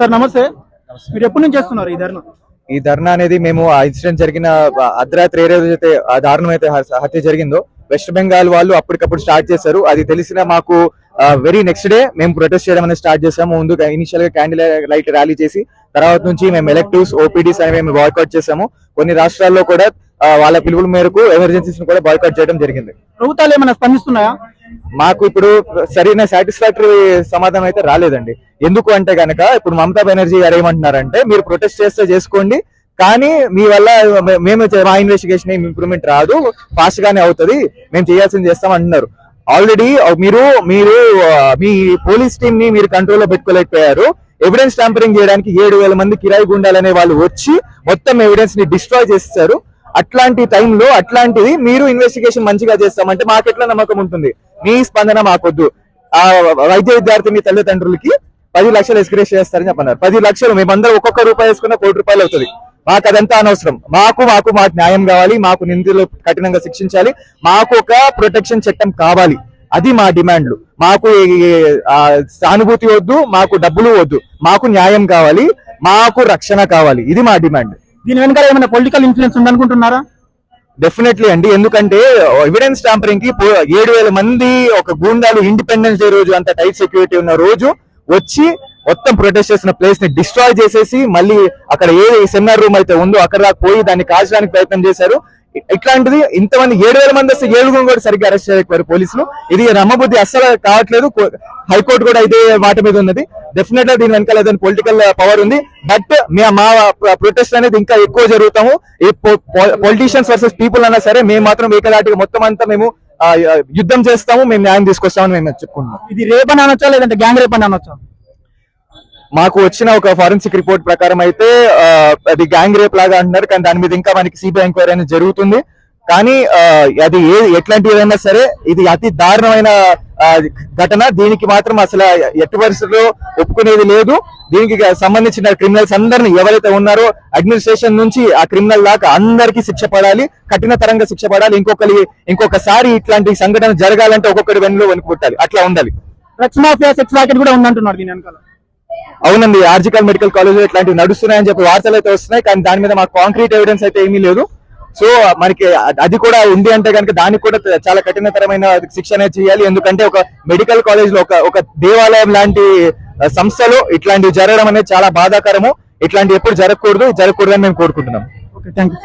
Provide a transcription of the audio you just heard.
Sir నమస్తే. మీరు ఎప్పటి నుంచి చేస్తున్నారు ఈ ధర్నా? ఈ ధర్నా అనేది మేము ఆ ఇన్సిడెంట్ జరిగిన అర్ధరాత్రి ఏ రోజు అయితే ఆ దారుణం అయితే హత్య జరిగిందో వెస్ట్ బెంగాల్ వాళ్ళు అప్పటికప్పుడు స్టార్ట్ చేశారు. అది తెలిసిన మాకు వెరీ నెక్స్ట్ డే మేము ప్రొటెస్ట్ చేయడం అనేది స్టార్ట్ చేసాము ముందు ఇనిషియల్గా క్యాండిల్ లైట్ ర్యాలీ చేసి తర్వాత నుంచి మేము ఎలక్టివ్స్ ఓపీడీస్ అనేవి మేము బాయ్కౌట్ చేసాము కొన్ని రాష్ట్రాల్లో కూడా వాళ్ళ పిలుపుల మేరకు ఎమర్జెన్సీస్ కూడా బాయ్కౌట్ చేయడం జరిగింది. ప్రభుత్వాలు ఏమైనా స్పందిస్తున్నాయా? మాకు ఇప్పుడు సరైన సాటిస్ఫాక్టరీ సమాధానం అయితే రాలేదండి. ఎందుకు అంటే గనక ఇప్పుడు మమతా బెనర్జీ గారు ఏమంటున్నారంటే మీరు ప్రొటెస్ట్ చేస్తే చేసుకోండి కానీ మీ వల్ల మేము మా ఇన్వెస్టిగేషన్ ఏం ఇంప్రూవ్మెంట్ రాదు ఫాస్ట్ గానే అవుతుంది మేము చేయాల్సింది చేస్తాం అంటున్నారు. ఆల్రెడీ మీరు మీరు మీ పోలీస్ టీమ్ని మీరు కంట్రోల్లో పెట్టుకోలేకపోయారు. ఎవిడెన్స్ ట్యాంపరింగ్ చేయడానికి ఏడు వేల మంది కిరాయి గుండాలనే వాళ్ళు వచ్చి మొత్తం ఎవిడెన్స్ని డిస్ట్రాయ్ చేస్తారు అట్లాంటి టైంలో అట్లాంటిది మీరు ఇన్వెస్టిగేషన్ మంచిగా చేస్తామంటే మాకెట్లా నమ్మకం ఉంటుంది? మీ స్పందన మాకొద్దు. ఆ వైద్య విద్యార్థిని తల్లిదండ్రులకి పది లక్షలు ఎస్క్రేస్ చేస్తారని చెప్పన్నారు. పది లక్షలు మేమందరం ఒక్కొక్క రూపాయి వేసుకున్న కోటి రూపాయలు అవుతుంది. మాకు అదంతా అనవసరం. మాకు మాకు మాకు న్యాయం కావాలి మాకు నిందితులు కఠినంగా శిక్షించాలి మాకు ఒక ప్రొటెక్షన్ చట్టం కావాలి. అది మా డిమాండ్లు. మాకు సానుభూతి వద్దు మాకు డబ్బులు వద్దు. మాకు న్యాయం కావాలి మాకు రక్షణ కావాలి. ఇది మా డిమాండ్. దీని వెనకాల ఏమైనా పొలిటికల్ ఇన్ఫ్లుయెన్స్ ఉందనుకుంటున్నారా? డెఫినెట్లీ అండి. ఎందుకంటే ఎవిడెన్స్ ట్యాంపరింగ్కి ఏడు వేల మంది ఒక గూండాలు ఇండిపెండెన్స్ డే రోజు అంత టైట్ సెక్యూరిటీ ఉన్న రోజు వచ్చి మొత్తం ప్రొటెస్ట్ చేసిన ప్లేస్ని డిస్ట్రాయ్ చేసేసి మళ్ళీ అక్కడ ఏ సెమినార్ రూమ్ అయితే ఉందో అక్కడ దాకా పోయి దాన్ని కాల్చడానికి ప్రయత్నం చేశారు. ఇట్లాంటిది ఇంతమంది ఏడు వేల మంది వస్తే ఏడుగురు కూడా సరిగ్గా అరెస్ట్ చేయకపోయారు పోలీసులు. ఇది రమ్మబుద్ధి అస్సలు కావట్లేదు. హైకోర్టు కూడా ఇదే మాట మీద ఉన్నది. డెఫినెట్గా దీని వెనకాల ఏదైనా పొలిటికల్ పవర్ ఉంది. బట్ మా ప్రొటెస్ట్ అనేది ఇంకా ఎక్కువ జరుగుతాము. ఈ పొలిటీషియన్స్ వర్సెస్ పీపుల్ అన్నా సరే మేము మాత్రం ఏకదాటిగా మొత్తం అంతా మేము యుద్ధం చేస్తాము. మేము న్యాయం తీసుకొస్తామని మేము చెప్పుకుంటున్నాం. ఇది రేప్ అనొచ్చా? లేదంటే గ్యాంగ్ రేప్ అనొచ్చా? మాకు వచ్చిన ఒక ఫారెన్సిక్ రిపోర్ట్ ప్రకారం అయితే అది గ్యాంగ్ రేప్ లాగా అంటున్నారు కానీ దాని మీద ఇంకా మనకి సిబిఐ ఎంక్వైరీ అనేది జరుగుతుంది. కానీ అది ఏ ఎట్లాంటి ఏదైనా సరే ఇది అతి దారుణమైన ఘటన. దీనికి మాత్రం అసలు ఎట్టి పరిస్థితుల్లో ఒప్పుకునేది లేదు. దీనికి సంబంధించిన క్రిమినల్స్ అందరిని ఎవరైతే ఉన్నారో అడ్మినిస్ట్రేషన్ నుంచి ఆ క్రిమినల్ దాకా అందరికీ శిక్ష పడాలి. కఠినతరంగా శిక్ష పడాలి. ఇంకొకరి ఇంకొకసారి ఇట్లాంటి సంఘటన జరగాలంటే ఒక్కొక్కటి వెన్నులో వణుకు పుట్టాలి. అట్లా ఉండాలి. డ్రగ్స్ మాఫియా సెక్స్ రాకెట్ కూడా ఉందంటున్నారు దీని వెనకాల. అవునండి ఆర్జికల్ మెడికల్ కాలేజ్ ఇట్లాంటివి నడుస్తున్నాయని చెప్పి వార్తలు అయితే వస్తున్నాయి కానీ దాని మీద మాకు కాంక్రీట్ ఎవిడెన్స్ అయితే ఏమీ లేదు. సో మనకి అది కూడా ఉంది అంటే కనుక దానికి కూడా చాలా కఠినతరమైన శిక్ష అనేది చేయాలి. ఎందుకంటే ఒక మెడికల్ కాలేజ్లో ఒక ఒక దేవాలయం లాంటి సంస్థలో ఇట్లాంటివి జరగడం అనేది చాలా బాధాకరము. ఇట్లాంటివి ఎప్పుడు జరగకూడదు జరగకూడదని మేము కోరుకుంటున్నాం. Okay thank you